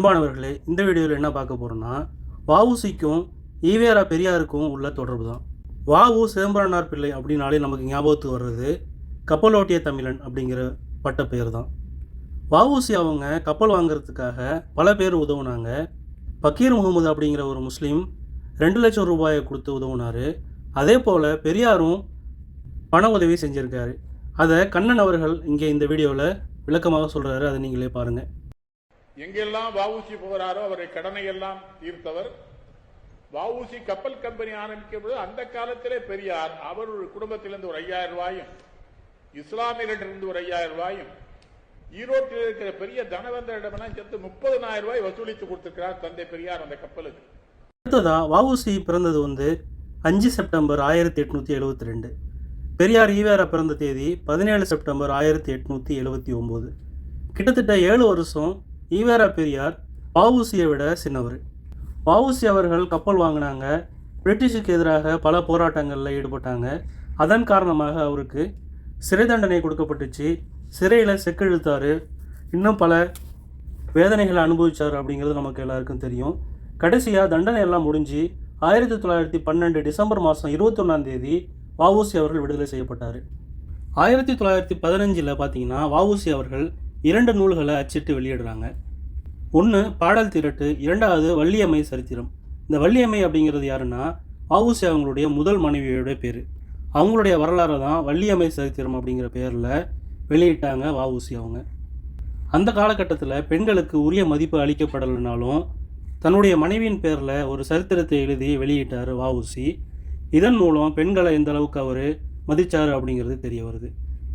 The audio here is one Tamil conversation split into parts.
அன்பானவர்களே இந்த வீடியோவில் என்ன பார்க்க போகிறோன்னா வவுசிக்கும் ஈவேரா பெரியாருக்கும் உள்ள தொடர்பு தான் வாவு சிதம்பரனார் பிள்ளை அப்படின்னாலே நமக்கு ஞாபகத்துக்கு வர்றது கப்பலோட்டிய தமிழன் அப்படிங்கிற பட்ட பெயர் தான் வவுசி அவங்க கப்பல் வாங்குறதுக்காக பல பேர் உதவுனாங்க. பக்கீர் முகமது அப்படிங்கிற ஒரு முஸ்லீம் ரெண்டு லட்சம் ரூபாயை கொடுத்து உதவுனார். அதே போல் பெரியாரும் பண உதவி செஞ்சுருக்காரு. அதை கண்ணன் அவர்கள் இங்கே இந்த வீடியோவில் விளக்கமாக சொல்கிறாரு அதை நீங்களே பாருங்கள் எங்கெல்லாம் வஉசி போகிறாரோ அவரை கடனை எல்லாம் தீர்த்தவர். வஉசி கப்பல் கம்பெனி ஆரம்பிக்கும் பொழுது அந்த காலத்திலே பெரியார். அவர் குடும்பத்திலிருந்து ஒரு ஐயாயிரம் ரூபாயும் இஸ்லாமியரிடமிருந்து ஒரு ஐயாயிரம் ரூபாயும் ஈரோட்டில் இருக்கிற பெரிய தனவந்தரிடமெல்லாம் சேர்த்து முப்பதனாயிரம் ரூபாய் வசூலித்து கொடுத்திருக்கிறார் தந்தை பெரியார் அந்த கப்பலுக்கு. அடுத்ததா வஉசி பிறந்தது வந்து அஞ்சு செப்டம்பர் ஆயிரத்தி எட்நூற்றி எழுபத்தி ரெண்டு பெரியார் ஈவேரா பிறந்த தேதி பதினேழு செப்டம்பர் ஆயிரத்தி எட்நூற்றி எழுபத்தி ஒம்பது. கிட்டத்தட்ட ஏழு வருஷம் ஈவேரா பெரியார் வஉசியை விட சின்னவர். வஉசி அவர்கள் கப்பல் வாங்கினாங்க. பிரிட்டிஷுக்கு எதிராக பல போராட்டங்களில் ஈடுபட்டாங்க. அதன் காரணமாக அவருக்கு சிறை தண்டனை கொடுக்கப்பட்டுச்சு. சிறையில் செக்கெழுத்தார் இன்னும் பல வேதனைகளை அனுபவித்தார் அப்படிங்கிறது நமக்கு எல்லாருக்கும் தெரியும். கடைசியாக தண்டனை எல்லாம் முடிஞ்சு ஆயிரத்தி தொள்ளாயிரத்தி பன்னெண்டு டிசம்பர் மாதம் இருபத்தொன்னாம் தேதி வஉசி அவர்கள் விடுதலை செய்யப்பட்டார். ஆயிரத்தி தொள்ளாயிரத்தி பதினஞ்சில் பார்த்தீங்கன்னா வஉசி அவர்கள் இரண்டு நூல்களை அச்சிட்டு வெளியிடுறாங்க. ஒன்று பாடல் திரட்டு இரண்டாவது வள்ளியம்மை சரித்திரம். இந்த வள்ளியம்மை அப்படிங்கிறது யாருன்னா ஆவுசி அவங்களுடைய முதல் மனைவியோட பேர். அவங்களுடைய வரலாறு தான் வள்ளியம்மை சரித்திரம் அப்படிங்கிற பேரில் வெளியிட்டாங்க வஉசி அவங்க. அந்த காலகட்டத்தில் பெண்களுக்கு உரிய மதிப்பு அளிக்கப்படலைனாலும் தன்னுடைய மனைவியின் பேரில் ஒரு சரித்திரத்தை எழுதி வெளியிட்டார் வஉசி இதன் மூலம் பெண்களை எந்த அளவுக்கு அவர் மதித்தார் அப்படிங்கிறது தெரிய வருது.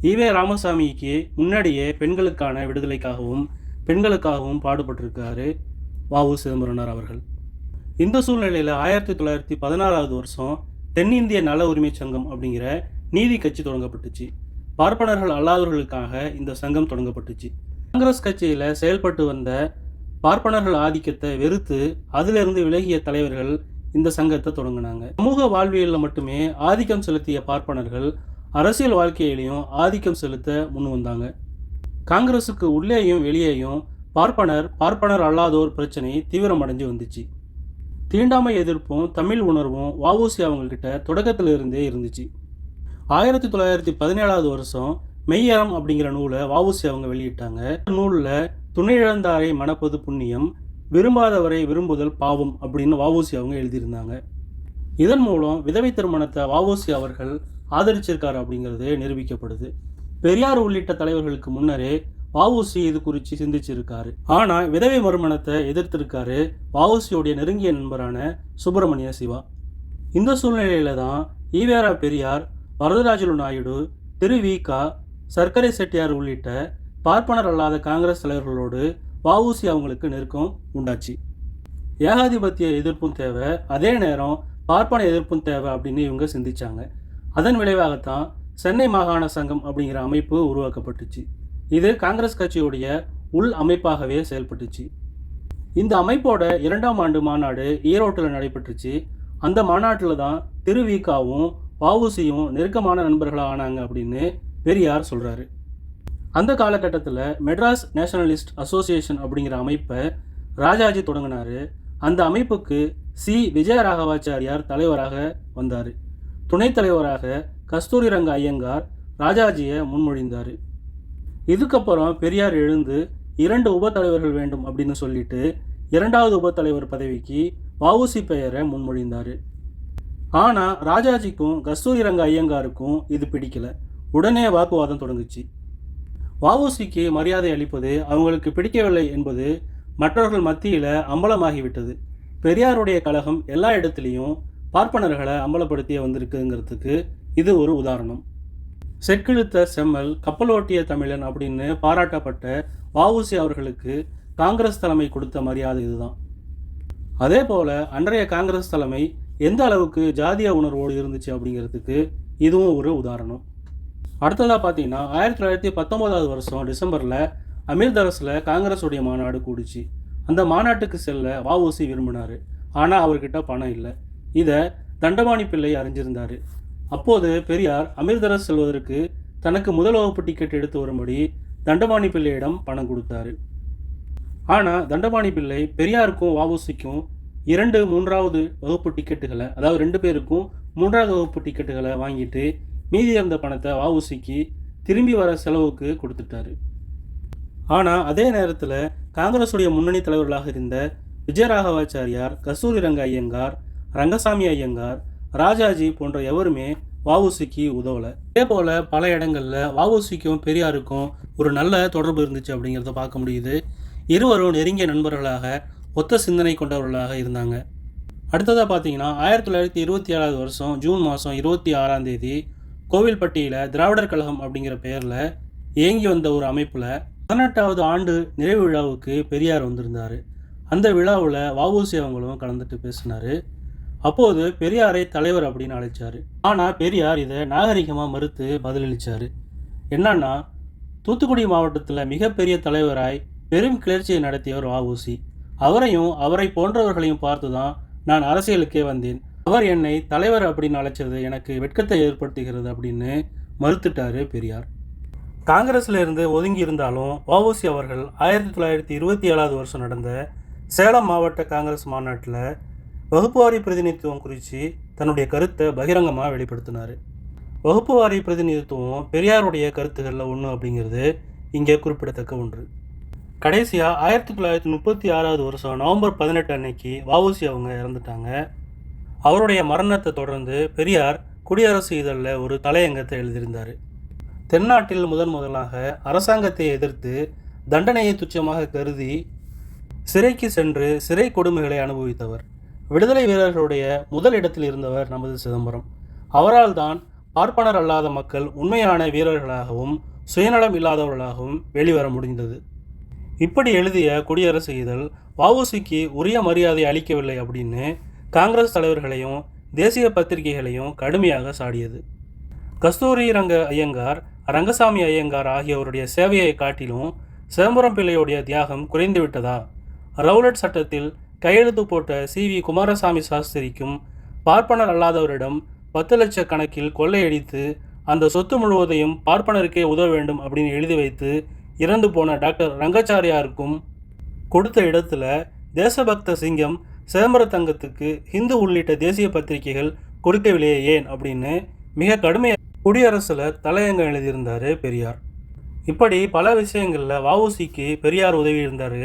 ஈவே ராமசாமிக்கு முன்னாடியே பெண்களுக்கான விடுதலைக்காகவும் பெண்களுக்காகவும் பாடுபட்டிருக்காரு வாவு சிதம்பரனார் அவர்கள். இந்த சூழ்நிலையில் ஆயிரத்தி தொள்ளாயிரத்தி பதினாறாவது வருஷம் தென்னிந்திய நல உரிமை சங்கம் அப்படிங்கிற நீதி கட்சி தொடங்கப்பட்டுச்சு. பார்ப்பனர்கள் அல்லாதவர்களுக்காக இந்த சங்கம் தொடங்கப்பட்டுச்சு. காங்கிரஸ் கட்சியில் செயல்பட்டு வந்த பார்ப்பனர்கள் ஆதிக்கத்தை வெறுத்து அதிலிருந்து விலகிய தலைவர்கள் இந்த சங்கத்தை தொடங்கினாங்க. சமூக வாழ்வியலில் மட்டுமே ஆதிக்கம் செலுத்திய பார்ப்பனர்கள் அரசியல் வாழ்க்கையிலையும் ஆதிக்கம் செலுத்த முன் வந்தாங்க. காங்கிரஸுக்கு உள்ளேயும் வெளியேயும் பார்ப்பனர் பார்ப்பனர் அல்லாதோர் பிரச்சனை தீவிரமடைஞ்சு வந்துச்சு. தீண்டாமை எதிர்ப்பும் தமிழ் உணர்வும் வஉசி அவங்கக்கிட்ட தொடக்கத்தில் இருந்தே இருந்துச்சு. ஆயிரத்தி தொள்ளாயிரத்தி பதினேழாவது வருஷம் மெய்யறம் அப்படிங்கிற நூலை வஉசி அவங்க வெளியிட்டாங்க. நூலில் துணை இழந்தாரை மணப்பது புண்ணியம் விரும்பாதவரை விரும்புதல் பாவம் அப்படின்னு வஉசி அவங்க எழுதியிருந்தாங்க. இதன் மூலம் விதவை திருமணத்தை வஉசி அவர்கள் ஆதரிச்சிருக்காரு அப்படிங்கிறது நிரூபிக்கப்படுது. பெரியார் உள்ளிட்ட தலைவர்களுக்கு முன்னரே வஉசி இது குறித்து சிந்திச்சிருக்காரு. ஆனால் விதவை மறுமணத்தை எதிர்த்திருக்காரு வஉசியோடைய நெருங்கிய நண்பரான சுப்பிரமணிய சிவா. இந்த சூழ்நிலையில தான் ஈவேரா பெரியார் வரதராஜலு நாயுடு திரு விகா சர்க்கரை செட்டியார் உள்ளிட்ட பார்ப்பனர் அல்லாத காங்கிரஸ் தலைவர்களோடு வஉசி அவங்களுக்கு நெருக்கம் உண்டாச்சு. ஏகாதிபத்திய எதிர்ப்பும் தேவை அதே நேரம் பார்ப்பன எதிர்ப்பும் தேவை அப்படின்னு இவங்க சிந்திச்சாங்க. அதன் விளைவாகத்தான் சென்னை மாகாண சங்கம் அப்படிங்கிற அமைப்பு உருவாக்கப்பட்டுச்சு. இது காங்கிரஸ் கட்சியுடைய உள் அமைப்பாகவே செயல்பட்டுச்சு. இந்த அமைப்போட இரண்டாம் ஆண்டு மாநாடு ஈரோட்டில் நடைபெற்றுச்சு. அந்த மாநாட்டில் தான் திருவிகாவும் வவுசியும் நெருக்கமான நண்பர்களாக ஆனாங்க அப்படின்னு பெரியார் சொல்கிறாரு அந்த காலகட்டத்தில் மெட்ராஸ் நேஷனலிஸ்ட் அசோசியேஷன் அப்படிங்கிற அமைப்பை ராஜாஜி தொடங்கினார். அந்த அமைப்புக்கு சி. விஜயராகவாச்சாரியார் தலைவராக வந்தார். துணைத் தலைவராக கஸ்தூரி ரங்க ஐயங்கார் ராஜாஜியை முன்மொழிந்தார். இதுக்கப்புறம் பெரியார் எழுந்து இரண்டு உப தலைவர்கள் வேண்டும் அப்படின்னு சொல்லிட்டு இரண்டாவது உபத்தலைவர் பதவிக்கு வவுசி பெயரை முன்மொழிந்தார். ஆனால் ராஜாஜிக்கும் கஸ்தூரி ரங்க ஐயங்காருக்கும் இது பிடிக்கல. உடனே வாக்குவாதம் தொடங்குச்சு. வவுசிக்கு மரியாதை அளிப்பது அவங்களுக்கு பிடிக்கவில்லை என்பது மற்றவர்கள் மத்தியில் அம்பலமாகிவிட்டது. பெரியாருடைய கழகம் எல்லா இடத்துலையும் பார்ப்பனர்களை அம்பலப்படுத்திய வந்திருக்குங்கிறதுக்கு இது ஒரு உதாரணம். செக்கிழுத்த செம்மல் கப்பலோட்டிய தமிழன் அப்படின்னு பாராட்டப்பட்ட வவுசி அவர்களுக்கு காங்கிரஸ் தலைமை கொடுத்த மரியாதை இதுதான். அதே போல் அன்றைய காங்கிரஸ் தலைமை எந்த அளவுக்கு ஜாதிய உணர்வோடு இருந்துச்சு அப்படிங்கிறதுக்கு இதுவும் ஒரு உதாரணம். அடுத்ததாக பார்த்தீங்கன்னா ஆயிரத்தி தொள்ளாயிரத்தி பத்தொம்போதாவது வருஷம் டிசம்பரில் அமிர்தரஸில் காங்கிரஸுடைய மாநாடு கூடிச்சு. அந்த மாநாட்டுக்கு செல்ல வஉசி விரும்பினார். ஆனால் அவர்கிட்ட பணம் இல்லை. இதை தண்டபாணி பிள்ளை அறிஞ்சிருந்தார். அப்போது பெரியார் அமிர்தரஸ் செல்வதற்கு தனக்கு முதல் வகுப்பு டிக்கெட் எடுத்து வரும்படி தண்டபாணி பிள்ளையிடம் பணம் கொடுத்தாரு. ஆனால் தண்டபாணி பிள்ளை பெரியாருக்கும் வஉசிக்கும் இரண்டு மூன்றாவது வகுப்பு டிக்கெட்டுகளை அதாவது ரெண்டு பேருக்கும் மூன்றாவது வகுப்பு டிக்கெட்டுகளை வாங்கிட்டு மீதி இருந்த பணத்தை வஉசிக்கு திரும்பி வர செலவுக்கு கொடுத்துட்டாரு. ஆனால் அதே நேரத்தில் காங்கிரஸுடைய முன்னணி தலைவர்களாக இருந்த விஜயராகவாச்சாரியார் கஸ்தூரி ரங்க ஐயங்கார் ரங்கசாமி ஐயங்கார் ராஜாஜி போன்ற எவருமே வஉசிக்கு உதவலை. இதே போல் பல இடங்களில் வஉசிக்கும் பெரியாருக்கும் ஒரு நல்ல தொடர்பு இருந்துச்சு அப்படிங்கிறத பார்க்க முடியுது. இருவரும் நெருங்கிய நண்பர்களாக ஒத்த சிந்தனை கொண்டவர்களாக இருந்தாங்க. அடுத்ததாக பார்த்தீங்கன்னா ஆயிரத்தி தொள்ளாயிரத்தி இருபத்தி ஏழாவது வருஷம் ஜூன் மாதம் இருபத்தி ஆறாம் தேதி கோவில்பட்டியில் திராவிடர் கழகம் அப்படிங்கிற பெயரில் இயங்கி வந்த ஒரு அமைப்பில் பதினெட்டாவது ஆண்டு நிறைவு விழாவுக்கு பெரியார் வந்திருந்தார். அந்த விழாவில் வஉசி அவங்களும் கலந்துட்டு பேசினார். அப்போது பெரியாரை தலைவர் அப்படின்னு அழைச்சார். ஆனால் பெரியார் இதை நாகரிகமாக மறுத்து பதிலளித்தார் என்னன்னா தூத்துக்குடி மாவட்டத்தில் மிகப்பெரிய தலைவராய் பெரும் கிளர்ச்சியை நடத்தியவர் வஉசி அவரையும் அவரை போன்றவர்களையும் பார்த்து தான் நான் அரசியலுக்கே வந்தேன். அவர் என்னை தலைவர் அப்படின்னு அழைச்சது எனக்கு வெட்கத்தை ஏற்படுத்துகிறது அப்படின்னு மறுத்துட்டாரு பெரியார். காங்கிரஸ்ல இருந்து ஒதுங்கி இருந்தாலும் வஉசி அவர்கள் ஆயிரத்தி தொள்ளாயிரத்தி இருபத்தி ஏழாவது வருஷம் நடந்த சேலம் மாவட்ட காங்கிரஸ் மாநாட்டில் வகுப்புவாரி பிரதிநிதித்துவம் குறித்து தன்னுடைய கருத்தை பகிரங்கமாக வெளிப்படுத்தினார். வகுப்புவாரி பிரதிநிதித்துவம் பெரியாருடைய கருத்துக்களில் ஒன்று அப்படிங்கிறது இங்கே குறிப்பிடத்தக்க ஒன்று. கடைசியாக ஆயிரத்தி தொள்ளாயிரத்தி முப்பத்தி ஆறாவது வருஷம் நவம்பர் பதினெட்டு அன்னைக்கு வஉசி அவங்க இறந்துட்டாங்க. அவருடைய மரணத்தை தொடர்ந்து பெரியார் குடியரசு இதழில் ஒரு தலையங்கத்தை எழுதியிருந்தார். தென்னாட்டில் முதன் முதலாக அரசாங்கத்தை எதிர்த்து தண்டனையை துச்சமாக கருதி சிறைக்கு சென்று சிறை கொடுமைகளை அனுபவித்தவர். விடுதலை வீரர்களுடைய முதல் இடத்தில் இருந்தவர் நமது சிதம்பரம். அவரால் தான் பார்ப்பனர் அல்லாத மக்கள் உண்மையான வீரர்களாகவும் சுயநலம் இல்லாதவர்களாகவும் வெளிவர முடிந்தது. இப்படி எழுதிய குடியரசு இதழ் வவுசிக்கு உரிய மரியாதை அளிக்கவில்லை அப்படின்னு காங்கிரஸ் தலைவர்களையும் தேசிய பத்திரிகைகளையும் கடுமையாக சாடியது. கஸ்தூரி ரங்க ஐயங்கார் ரங்கசாமி ஐயங்கார் ஆகியோருடைய சேவையை காட்டிலும் சிதம்பரம் பிள்ளையுடைய தியாகம் குறைந்துவிட்டதா? ரவுலட் சட்டத்தில் கையெழுத்து போட்ட சி. வி. குமாரசாமி சாஸ்திரிக்கும் பார்ப்பனர் அல்லாதவரிடம் பத்து லட்ச கணக்கில் கொள்ளையடித்து அந்த சொத்து முழுவதையும் பார்ப்பனருக்கே உதவ வேண்டும் அப்படின்னு எழுதி வைத்து இறந்து போன டாக்டர் ரங்கச்சாரியாருக்கும் கொடுத்த இடத்துல தேசபக்த சிங்கம் சிதம்பர தங்கத்துக்கு ஹிந்து உள்ளிட்ட தேசிய பத்திரிகைகள் கொடுக்கவில்லையே ஏன் அப்படின்னு மிக கடுமையாக குடியரசில் தலையங்கம் எழுதியிருந்தார் பெரியார். இப்படி பல விஷயங்களில் வஉசிக்கு பெரியார் உதவி இருந்தார்.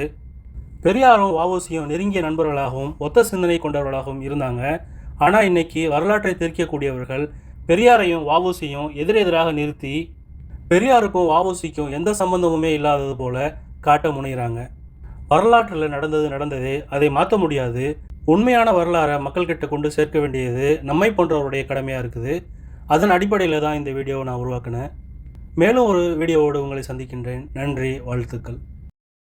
பெரியாரும் வாவோசியும் நெருங்கிய நண்பர்களாகவும் ஒத்த சிந்தனை கொண்டவர்களாகவும் இருந்தாங்க. ஆனால் இன்னைக்கு வரலாற்றை தெரிவிக்கக்கூடியவர்கள் பெரியாரையும் வாவோசியும் எதிரெதிராக நிறுத்தி பெரியாருக்கும் வாவோசிக்கும் எந்த சம்பந்தமுமே இல்லாதது போல காட்ட முனைகிறாங்க வரலாற்றில் நடந்தது நடந்ததே அதை மாற்ற முடியாது. உண்மையான வரலாறை மக்கள்கிட்ட கொண்டு சேர்க்க வேண்டியது நம்மை போன்றவருடைய கடமையாக இருக்குது. அதன் அடிப்படையில் தான் இந்த வீடியோவை நான் உருவாக்கினேன். மேலும் ஒரு வீடியோவோடு உங்களை சந்திக்கின்றேன். நன்றி வாழ்த்துக்கள்.